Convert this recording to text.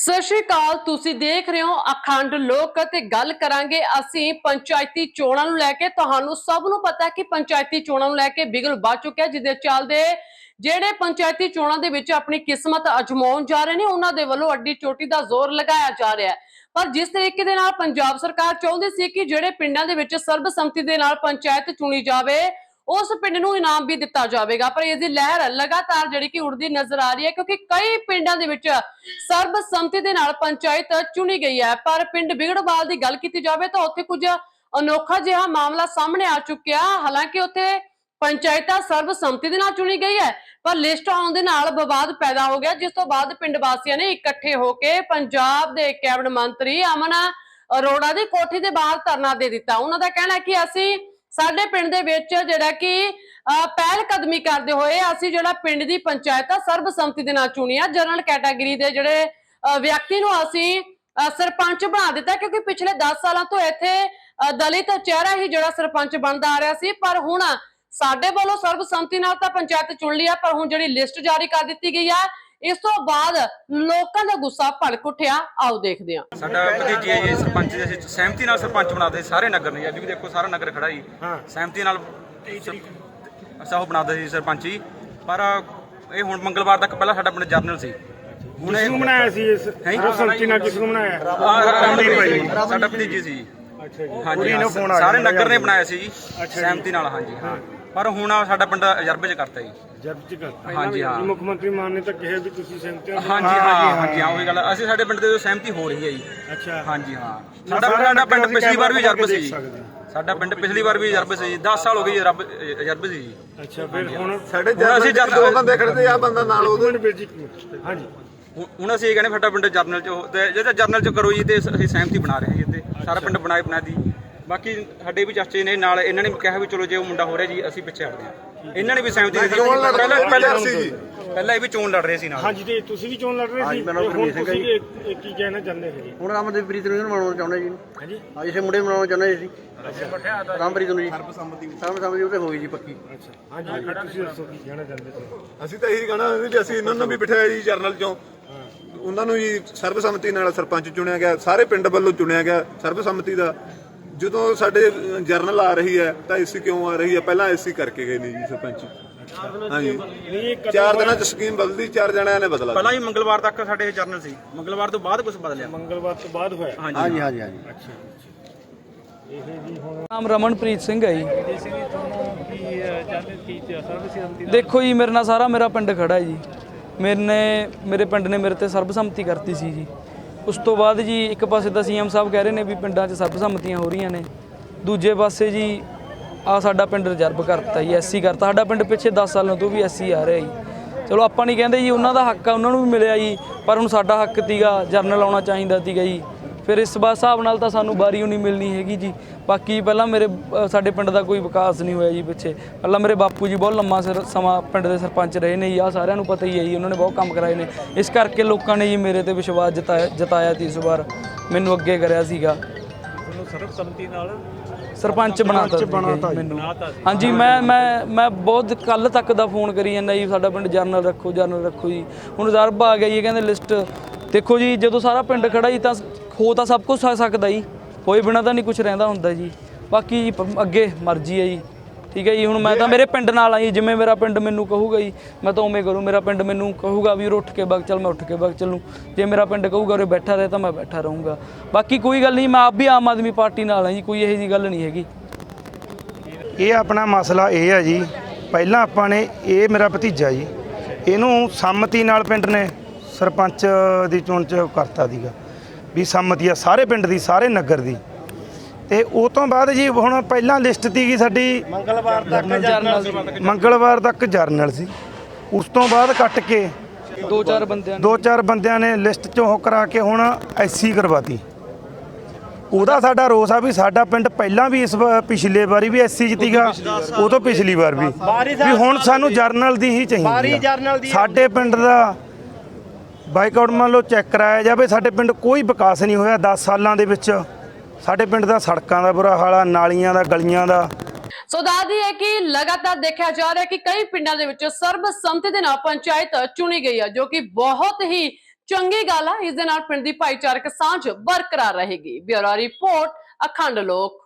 ਸਤਿ ਸ਼੍ਰੀ ਅਕਾਲ, ਤੁਸੀਂ ਦੇਖ ਰਹੇ ਹੋ ਅਖੰਡ ਲੋਕ ਤੇ ਗੱਲ ਕਰਾਂਗੇ ਅਸੀਂ ਪੰਚਾਇਤੀ ਚੋਣਾਂ ਨੂੰ ਲੈ ਕੇ। ਤੁਹਾਨੂੰ ਸਭ ਨੂੰ ਪਤਾ ਕਿ ਪੰਚਾਇਤੀ ਚੋਣਾਂ ਨੂੰ ਲੈ ਕੇ ਬਿਗਲ ਵੱਧ ਚੁੱਕਿਆ, ਜਿਹਦੇ ਚੱਲਦੇ ਜਿਹੜੇ ਪੰਚਾਇਤੀ ਚੋਣਾਂ ਦੇ ਵਿੱਚ ਆਪਣੀ ਕਿਸਮਤ ਅਜਮਾਉਣ ਜਾ ਰਹੇ ਨੇ, ਉਹਨਾਂ ਦੇ ਵੱਲੋਂ ਅੱਡੀ ਚੋਟੀ ਦਾ ਜ਼ੋਰ ਲਗਾਇਆ ਜਾ ਰਿਹਾ ਹੈ। ਪਰ ਜਿਸ ਤਰੀਕੇ ਦੇ ਨਾਲ ਪੰਜਾਬ ਸਰਕਾਰ ਚਾਹੁੰਦੀ ਸੀ ਕਿ ਜਿਹੜੇ ਪਿੰਡਾਂ ਦੇ ਵਿੱਚ ਸਰਬਸੰਮਤੀ ਦੇ ਨਾਲ ਪੰਚਾਇਤ ਚੁਣੀ ਜਾਵੇ ਉਸ ਪਿੰਡ ਨੂੰ ਇਨਾਮ ਵੀ ਦਿੱਤਾ ਜਾਵੇਗਾ। ਪਰ ਇਸ ਦੀ ਲਹਿਰ ਲਗਾਤਾਰ ਜਿਹੜੀ ਕਿ ਉੜਦੀ ਨਜ਼ਰ ਆ ਰਹੀ ਹੈ ਕਿਉਂਕਿ ਕਈ ਪਿੰਡਾਂ ਦੇ ਵਿੱਚ ਸਰਬਸੰਮਤੀ ਦੇ ਨਾਲ ਪੰਚਾਇਤ ਚੁਣੀ ਗਈ ਹੈ। ਪਰ ਪਿੰਡ ਬਿਗੜਵਾਲ ਦੀ ਗੱਲ ਕੀਤੀ ਜਾਵੇ ਤਾਂ ਉੱਥੇ ਕੁਝ ਅਨੋਖਾ ਜਿਹਾ ਮਾਮਲਾ ਸਾਹਮਣੇ ਆ ਚੁੱਕਿਆ। ਹਾਲਾਂਕਿ ਉੱਥੇ ਪੰਚਾਇਤਾਂ ਸਰਬਸੰਮਤੀ ਦੇ ਨਾਲ ਚੁਣੀ ਗਈ ਹੈ, ਪਰ ਲਿਸਟ ਆਉਣ ਦੇ ਨਾਲ ਵਿਵਾਦ ਪੈਦਾ ਹੋ ਗਿਆ, ਜਿਸ ਤੋਂ ਬਾਅਦ ਪਿੰਡ ਵਾਸੀਆਂ ਨੇ ਇਕੱਠੇ ਹੋ ਕੇ ਪੰਜਾਬ ਦੇ ਕੈਬਨਿਟ ਮੰਤਰੀ ਅਮਨ ਅਰੋੜਾ ਦੀ ਕੋਠੀ ਦੇ ਬਾਹਰ ਧਰਨਾ ਦੇ ਦਿੱਤਾ। ਉਹਨਾਂ ਦਾ ਕਹਿਣਾ ਹੈ ਕਿ ਅਸੀਂ ਸਾਡੇ ਪਿੰਡ ਦੇ ਵਿੱਚ ਜਿਹੜਾ ਕਿ ਪਹਿਲ ਕਦਮੀ ਕਰਦੇ ਹੋਏ ਅਸੀਂ ਜਿਹੜਾ ਪਿੰਡ ਦੀ ਪੰਚਾਇਤ ਆ, ਸਰਬਸੰਮਤੀ ਦੇ ਨਾਲ ਚੁਣੀ ਆ। ਜਨਰਲ ਕੈਟਾਗਰੀ ਦੇ ਜਿਹੜੇ ਵਿਅਕਤੀ ਨੂੰ ਅਸੀਂ ਸਰਪੰਚ ਬਣਾ ਦਿੱਤਾ ਕਿਉਂਕਿ ਪਿਛਲੇ 10 ਸਾਲਾਂ ਤੋਂ ਇੱਥੇ ਦਲਿਤ ਚਿਹਰਾ ਹੀ ਜਿਹੜਾ ਸਰਪੰਚ ਬਣਦਾ ਆ ਰਿਹਾ ਸੀ। ਪਰ ਹੁਣ ਸਾਡੇ ਵੱਲੋਂ ਸਰਬਸੰਮਤੀ ਨਾਲ ਤਾਂ ਪੰਚਾਇਤ ਚੁਣ ਲਈ ਆ, ਪਰ ਹੁਣ ਜਿਹੜੀ ਲਿਸਟ ਜਾਰੀ ਕਰ ਦਿੱਤੀ ਗਈ ਆ ਇਸ ਤੋਂ ਬਾਅਦ ਲੋਕਾਂ ਦਾ ਗੁੱਸਾ ਭੜਕ ਉੱਠਿਆ। ਆਓ ਦੇਖਦੇ ਹਾਂ। ਸਾਡਾ ਭਤੀਜੀ ਹੈ ਜੀ ਸਰਪੰਚ ਦੇ ਅਸੀਂ ਸਹਿਮਤੀ ਨਾਲ ਸਰਪੰਚ ਬਣਾਦੇ ਸਾਰੇ ਨਗਰ ਨੇ। ਅੱਜ ਵੀ ਦੇਖੋ ਸਾਰਾ ਨਗਰ ਖੜਾ ਜੀ। ਸਹਿਮਤੀ ਨਾਲ ਅਸਾਂ ਉਹ ਬਣਾਦੇ ਸੀ ਸਰਪੰਚ ਜੀ। ਪਰ ਇਹ ਹੁਣ ਮੰਗਲਵਾਰ ਤੱਕ ਪਹਿਲਾਂ ਸਾਡਾ ਪਿੰਡ ਜਰਨਲ ਸੀ। ਹੁਣ ਕਿਸ ਨੂੰ ਬਣਾਇਆ ਸੀ ਇਸ? ਸਰਬਸੰਮਤੀ ਨਾਲ ਕਿਸ ਨੂੰ ਬਣਾਇਆ ਆਹ ਸਾਡਾ ਭਤੀਜੀ ਸੀ ਅੱਛਾ ਜੀ। ਹਾਂਜੀ ਕੁੜੀ ਹਾਂ, ਨੂੰ ਫੋਨ ਆ ਸਾਰੇ ਨਗਰ ਨੇ ਜੀ। ਬਣਾਇਆ ਸੀ ਜੀ ਜੀ। ਸਹਿਮਤੀ ਨਾਲ ਹਾਂਜੀ ਹਾਂ। ਪਰ ਹੁਣ ਆ ਸਾਡਾ ਪਿੰਡ ਅਜਰਬੇ ਚ ਕਰਤਾ ਜੀ। ਜਦ ਤੱਕ ਹਾਂਜੀ ਹਾਂ। ਮੁੱਖ ਮੰਤਰੀ ਮਾਨ ਨੇ ਤਾਂ ਕਿਹਾ ਵੀ ਤੁਸੀਂ ਸਹਿਮਤੀ ਹਾਂਜੀ ਹਾਂ ਹਾਂਜੀ ਹਾਂ ਉਹੀ ਗੱਲ ਆ। ਅਸੀਂ ਸਾਡੇ ਪਿੰਡ ਦੇ ਸਹਿਮਤੀ ਹੋ ਰਹੀ ਹੈ ਜੀ। ਅੱਛਾ। ਹਾਂਜੀ ਹਾਂ। ਸਾਡਾ ਸਾਡਾ ਪਿੰਡ ਪਿਛਲੀ ਵਾਰ ਵੀ ਕੈਮਰਾ ਜਰਬ ਸੀ। ਜੀ ਸਾਡਾ ਪਿੰਡ ਪਿਛਲੀ ਵਾਰ ਵੀ ਜਰਬ ਸੀ। ਜੀ 10 ਸਾਲ ਹੋ ਗਏ ਜੀ ਰੱਬ ਜਰਬ ਸੀ ਜੀ। ਅੱਛਾ ਫਿਰ ਹੁਣ ਸਾਡੇ ਹੁਣ ਅਸੀਂ ਜਰਨਲ- ਦੋ ਬੰਦੇ ਖੜਦੇ ਆ ਬੰਦਾ ਨਾਲ ਉਹਦੇ। ਮਿੰਟ ਵੀਰ ਜੀ ਇੱਕ ਮਿੰਟ। ਹਾਂਜੀ। ਹੁਣ- ਹੁਣ ਅਸੀਂ ਇਹ ਕਹਿੰਦੇ ਸਾਡਾ ਪਿੰਡ ਜਰਨਲ ਚ ਹੋ- ਤੇ ਜੇ ਤਾਂ ਜਰਨਲ ਚ ਕਰੋ ਜੀ ਤੇ ਅਸੀਂ ਸਹਿਮਤੀ ਬਣਾ ਰਹੇ ਹਾਂ ਜੀ ਤੇ ਸਾਰਾ ਪਿੰਡ ਬਣਾਏ ਬਣਾ ਦੀ। ਬਾਕੀ ਸਾਡੇ ਵੀ ਚਾਚੇ ਨੇ ਨਾਲ ਇਹਨਾਂ ਨੇ ਕਿਹਾ ਵੀ ਚਲੋ ਜੇ ਉਹ ਮੁੰਡਾ ਹੋ ਰਿਹਾ ਜੀ ਅਸੀਂ ਪਿੱਛੇ ਹਟਦੇ ਹਾਂ। ਇਹਨਾਂ ਨੇ ਵੀ ਸਹਿਮਤੀ ਦਿੱਤੀ। ਪਹਿਲਾਂ ਪਹਿਲਾਂ ਸੀ ਜੀ। ਪਹਿਲਾਂ ਇਹ ਵੀ ਚੋਣ ਲੜ ਰਹੇ ਸੀ ਨਾਲ। ਹਾਂਜੀ ਤੇ ਤੁਸੀਂ ਵੀ ਚੋਣ ਲੜ ਰਹੇ ਸੀ? ਹੁਣ ਤੁਸੀਂ ਕੀ ਕਹਿਣਾ ਚਾਹੁੰਦੇ ਸੀ ਹੁਣ ਰਾਮਦੇਵ ਪ੍ਰੀਤ ਨੂੰ ਇਹਨੂੰ ਮਨਾਉਣਾ ਚਾਹੁੰਦੇ ਜੀ। ਹਾਂਜੀ। ਅੱਜ ਇਸੇ ਮੁੰਡੇ ਮਨਾਉਣਾ ਚਾਹੁੰਦੇ ਸੀ। ਰਾਮਪ੍ਰੀਤ ਨੂੰ ਜੀ। ਸਰਬਸੰਮਤੀ ਸਰਬਸੰਮਤੀ ਉਹ ਤੇ ਹੋ ਗਈ ਜੀ ਪੱਕੀ। ਅੱਛਾ। ਹਾਂਜੀ ਫਿਰ ਤੁਸੀਂ ਦੱਸੋ ਕੀ ਕਹਿਣਾ ਚਾਹੁੰਦੇ ਸੀ? ਅਸੀਂ ਤਾਂ ਇਹੀ ਕਹਣਾ ਵੀ ਅਸੀਂ ਇਹਨਾਂ ਨੂੰ ਵੀ ਬਿਠਾਇਆ ਜੀ ਜਰਨਲ ਚੋਂ। ਉਹਨਾਂ ਨੂੰ ਜੀ ਸਰਬਸੰਮਤੀ ਨਾਲ ਸਰਪੰਚ ਚੁਣਿਆ ਗਿਆ ਸਾਰੇ ਪਿੰਡ ਵੱਲੋਂ ਚੁਣਿਆ ਗਿਆ ਸਰਬਸੰਮਤੀ ਦਾ। ਜਦੋਂ ਸਾਡੇ ਜਰਨਲ ਆ ਰਹੀ ਹੈ ਤਾਂ ਏਸੀ ਕਿਉਂ ਆ ਰਹੀ ਹੈ? ਪਹਿਲਾਂ ਏਸੀ ਕਰਕੇ ਗਏ ਨੇ ਜੀ ਸਰਪੰਚ। ਹਾਂਜੀ। ਚਾਰ ਦਿਨਾਂ ਚ ਸਕੀਮ ਬਦਲਦੀ ਚਾਰ ਜਣਿਆਂ ਨੇ ਬਦਲਾ ਪਹਿਲਾਂ ਹੀ ਮੰਗਲਵਾਰ ਤੱਕ ਸਾਡੇ ਜਰਨਲ ਸੀ। ਮੰਗਲਵਾਰ ਤੋਂ ਬਾਅਦ ਕੁਝ ਬਦਲਿਆ। ਮੰਗਲਵਾਰ ਤੋਂ ਬਾਅਦ ਹੋਇਆ। ਹਾਂਜੀ। ਹਾਂਜੀ ਹਾਂਜੀ ਨਾਮ ਰਮਨਪ੍ਰੀਤ ਸਿੰਘ ਹੈ ਜੀ। ਦੇਖੋ ਜੀ ਮੇਰੇ ਨਾਲ ਸਾਰਾ ਮੇਰਾ ਪਿੰਡ ਖੜਾ ਹੈ ਜੀ। ਮੇਰੇ ਨੇ ਮੇਰੇ ਪਿੰਡ ਨੇ ਮੇਰੇ ਤੇ ਸਰਬਸੰਮਤੀ ਕਰਤੀ ਸੀ ਜੀ। ਉਸ ਤੋਂ ਬਾਅਦ ਜੀ ਇੱਕ ਪਾਸੇ ਤਾਂ ਸੀਐਮ ਸਾਹਿਬ ਕਹਿ ਰਹੇ ਨੇ ਵੀ ਪਿੰਡਾਂ 'ਚ ਸਰਬਸੰਮਤੀਆਂ ਹੋ ਰਹੀਆਂ ਨੇ। ਦੂਜੇ ਪਾਸੇ ਜੀ ਆ ਸਾਡਾ ਪਿੰਡ ਰਿਜ਼ਰਵ ਕਰਤਾ ਜੀ, ਐਸਸੀ ਕਰਤਾ। ਸਾਡਾ ਪਿੰਡ ਪਿੱਛੇ 10 ਸਾਲਾਂ ਤੋਂ ਵੀ ਐਸਸੀ ਆ ਰਿਹਾ ਜੀ। ਚਲੋ ਆਪਾਂ ਨਹੀਂ ਕਹਿੰਦੇ ਜੀ, ਉਹਨਾਂ ਦਾ ਹੱਕ ਆ, ਉਹਨਾਂ ਨੂੰ ਵੀ ਮਿਲਿਆ ਜੀ, ਪਰ ਹੁਣ ਸਾਡਾ ਹੱਕ ਤੀਗਾ, ਜਰਨਲ ਆਉਣਾ ਚਾਹੀਦਾ ਤੀਗਾ ਜੀ। ਫਿਰ ਇਸ ਵਾਰ ਹਿਸਾਬ ਨਾਲ ਤਾਂ ਸਾਨੂੰ ਬਾਰੀ ਨਹੀਂ ਮਿਲਣੀ ਹੈਗੀ ਜੀ। ਬਾਕੀ ਪਹਿਲਾਂ ਮੇਰੇ ਅ, ਸਾਡੇ ਪਿੰਡ ਦਾ ਕੋਈ ਵਿਕਾਸ ਨਹੀਂ ਹੋਇਆ ਜੀ ਪਿੱਛੇ। ਪਹਿਲਾਂ ਮੇਰੇ ਬਾਪੂ ਜੀ ਬਹੁਤ ਲੰਮਾ ਸਿਰ- ਸਮਾਂ ਪਿੰਡ ਦੇ ਸਰਪੰਚ ਰਹੇ ਨੇ ਜੀ। ਆ ਸਾਰਿਆਂ ਨੂੰ ਪਤਾ ਹੀ ਹੈ ਜੀ ਉਹਨਾਂ ਨੇ ਬਹੁਤ ਕੰਮ ਕਰਾਏ ਨੇ। ਇਸ ਕਰਕੇ ਲੋਕਾਂ ਨੇ ਜੀ ਮੇਰੇ ਤੇ ਵਿਸ਼ਵਾਸ ਜਤਾਇਆ ਜਤਾਇਆ ਤੀ ਇਸ ਵਾਰ। ਮੈਨੂੰ ਅੱਗੇ ਕਰਿਆ ਸੀਗਾ। ਸਰਪੰਚ ਬਣਾਤਾ ਸੀਗਾ ਜੀ। ਮੈਨੂੰ। ਹਾਂਜੀ ਮੈਂ ਮੈਂ ਮੈਂ ਬਹੁਤ ਕੱਲ ਤੱਕ ਦਾ ਫੋਨ ਕਰੀ ਜਾਂਦਾ ਜੀ। ਸਾਡਾ ਪਿੰਡ ਜਰਨਲ ਰੱਖੋ ਜਰਨਲ ਰੱਖੋ ਜੀ। ਹੁਣ ਰਿਜ਼ਰਵ ਆ ਗਿਆ ਜੀ ਇਹ ਕਹਿੰਦੇ ਲਿਸਟ ਦੇਖੋ ਜੀ ਜਦੋਂ ਸਾਰਾ ਪਿੰਡ ਖੜਾ ਜੀ ਤਾਂ ਹੋ ਤਾਂ ਸਭ ਕੁਝ ਸਕਦਾ ਜੀ। ਹੋਏ ਬਿਨਾ ਤਾਂ ਨਹੀਂ ਕੁਝ ਰਹਿੰਦਾ ਹੁੰਦਾ ਜੀ। ਬਾਕੀ ਜੀ ਪ- ਅੱਗੇ ਮਰਜ਼ੀ ਹੈ ਜੀ। ਠੀਕ ਹੈ ਜੀ ਹੁਣ ਮੈਂ ਤਾਂ ਮੇਰੇ ਪਿੰਡ ਨਾਲ ਆਈ ਜਿਵੇਂ ਮੇਰਾ ਪਿੰਡ ਮੈਨੂੰ ਕਹੂਗਾ ਜੀ ਮੈਂ ਤਾਂ ਉਵੇਂ ਕਰੂੰ। ਮੇਰਾ ਪਿੰਡ ਮੈਨੂੰ ਕਹੂਗਾ ਵੀ ਉਰੇ ਉੱਠ ਕੇ ਬਗ ਚੱਲ ਮੈਂ ਉੱਠ ਕੇ ਬਗ ਚੱਲੂ। ਜੇ ਮੇਰਾ ਪਿੰਡ ਕਹੂਗਾ ਉਰੇ ਬੈਠਾ ਰਹੇ ਤਾਂ ਮੈਂ ਬੈਠਾ ਰਹੂੰਗਾ। ਬਾਕੀ ਕੋਈ ਗੱਲ ਨਹੀਂ ਮੈਂ ਆਪ ਵੀ ਆਮ ਆਦਮੀ ਪਾਰਟੀ ਨਾਲ ਹਾਂ ਜੀ ਕੋਈ ਇਹੋ ਜੀ ਗੱਲ ਨਹੀਂ ਹੈਗੀ। ਇਹ ਆਪਣਾ ਮਸਲਾ ਇਹ ਹੈ ਜੀ ਪਹਿਲਾਂ ਆਪਾਂ ਨੇ ਇਹ ਮੇਰਾ ਭਤੀਜਾ ਜੀ ਇਹਨੂੰ ਸੰਮਤੀ ਨਾਲ ਪਿੰਡ ਨੇ ਸਰਪੰਚ ਦੀ ਚੋਣ ਚ ਕਰਤਾ ਦੀਗਾ ਵੀ ਸੰਮਤੀ ਆ ਸਾਰੇ ਪਿੰਡ ਦੀ ਸਾਰੇ ਨਗਰ ਦੀ। ਤੇ ਉਹ ਤੋਂ ਬਾਅਦ ਜੀ ਹੁਣ ਪਹਿਲਾਂ ਲਿਸਟ ਤੀਗੀ ਸਾਡੀ ਮੰਗਲਵਾਰ ਤੱਕ ਜਰਨਲ ਮੰਗਲਵਾਰ ਤੱਕ ਜਰਨਲ ਸੀ। ਉਸ ਤੋਂ ਬਾਅਦ ਕੱਟ ਕੇ ਦੋ ਚਾਰ ਬੰਦਿਆਂ ਨੇ। ਦੋ ਚਾਰ ਬੰਦਿਆਂ ਨੇ ਲਿਸਟ ਚੋਂ ਉਹ ਕਰਾ ਕੇ ਹੁਣ ਐਸਸੀ ਕਰਵਾਤੀ। ਉਹਦਾ ਸਾਡਾ ਰੋਸ ਆ ਵੀ ਸਾਡਾ ਪਿੰਡ ਪਹਿਲਾਂ ਵੀ ਇਸ ਪਿਛਲੇ ਵਾਰੀ ਵੀ ਐਸਸੀ ਜਿੱਤੀਗਾ ਉਹ ਤੋਂ ਪਿਛਲੀ ਵਾਰ ਵੀ। ਵੀ ਹੁਣ ਸਾਨੂੰ ਜਰਨਲ ਦੀ ਹੀ ਚਾਹੀਦੀ ਆ। ਸਾਡੇ ਪਿੰਡ ਦਾ ਬਾਈਕਾਟ ਮੰਨ ਲਓ ਚੈੱਕ ਕਰਾਇਆ ਜਾਵੇ, ਸਾਡੇ ਪਿੰਡ ਕੋਈ ਵਿਕਾਸ ਨਹੀਂ ਹੋਇਆ 10 ਸਾਲਾਂ ਦੇ ਵਿੱਚ। ਸਾਡੇ ਪਿੰਡ ਦਾ ਸੜਕਾਂ ਦਾ ਬੁਰਾ ਹਾਲ ਆ, ਨਾਲੀਆਂ ਦਾ, ਗਲੀਆਂ ਦਾ। ਸੋ ਦੱਸਦੀ ਹੈ ਕਿ ਲਗਾਤਾਰ ਦੇਖਿਆ ਜਾ ਰਿਹਾ ਕਿ ਕਈ ਪਿੰਡਾਂ ਦੇ ਵਿੱਚ ਸਰਬ ਸਰਬਸੰਮਤੀ ਦੇ ਨਾਲ ਪੰਚਾਇਤ ਚੁਣੀ ਗਈ ਹੈ ਜੋ ਕਿ ਬਹੁਤ ਹੀ ਚੰਗੀ ਗੱਲ ਆ। ਇਸ ਦੇ ਨਾਲ ਪਿੰਡ ਦੀ ਭਾਈਚਾਰਕ ਸਾਂਝ ਬਰਕਰਾਰ ਰਹੇਗੀ। ਬਿਊਰੋ ਰਿਪੋਰਟ, ਅਖੰਡ ਲੋਕ।